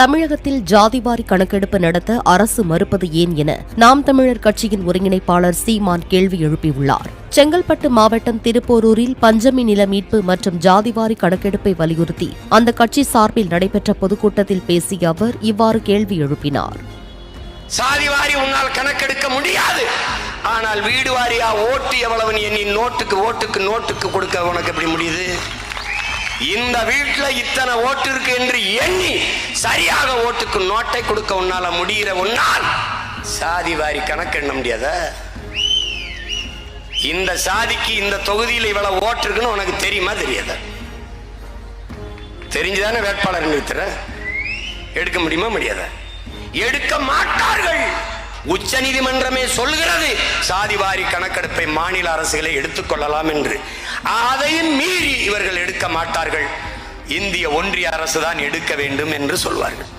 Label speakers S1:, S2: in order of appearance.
S1: தமிழகத்தில் ஜாதிவாரி கணக்கெடுப்பு நடத்த அரசு மறுப்பது ஏன் என நாம் தமிழர் கட்சியின் ஒருங்கிணைப்பாளர் சீமான் கேள்வி எழுப்பியுள்ளார். செங்கல்பட்டு மாவட்டம் திருப்போரூரில் பஞ்சமி நில மீட்பு மற்றும் ஜாதிவாரி கணக்கெடுப்பை வலியுறுத்தி அந்த கட்சி சார்பில் நடைபெற்ற பொதுக்கூட்டத்தில் பேசிய அவர் இவ்வாறு கேள்வி எழுப்பினார்.
S2: சாதிவாரி உன்னால் கணக்கெடுக்க முடியாது. ஆனால் வீடு வாரியா ஓட்டு எவ்வளவு எண்ணி நோட்டுக்கு ஓட்டுக்கு நோட்டுக்கு கொடுக்க உனக்கு எப்படி முடியுது? இந்த வீட்டுல இத்தனை ஓட்டு இருக்கு என்று எண்ணி சரியாக ஓட்டுக்கு நோட்டை கொடுக்க உன்னால முடிகிற உன்னால் சாதி வாரி கணக்கெண்ண முடியாத? இந்த சாதிக்கு இந்த தொகுதியில் இவ்வளவு ஓட்டு இருக்குன்னு உனக்கு தெரியுமா தெரியாத? தெரிஞ்சுதானே வேட்பாளர் நிறுத்துற? எடுக்க முடியுமா முடியாத? எடுக்க மாட்டார்கள்! உச்ச நீதிமன்றமே சொல்கிறது சாதிவாரி கணக்கெடுப்பை மாநில அரசுகளை எடுத்துக்கொள்ளலாம் என்று. அதையும் மீறி இவர்கள் எடுக்க மாட்டார்கள். இந்திய ஒன்றிய அரசு தான் எடுக்க வேண்டும் என்று சொல்வார்கள்.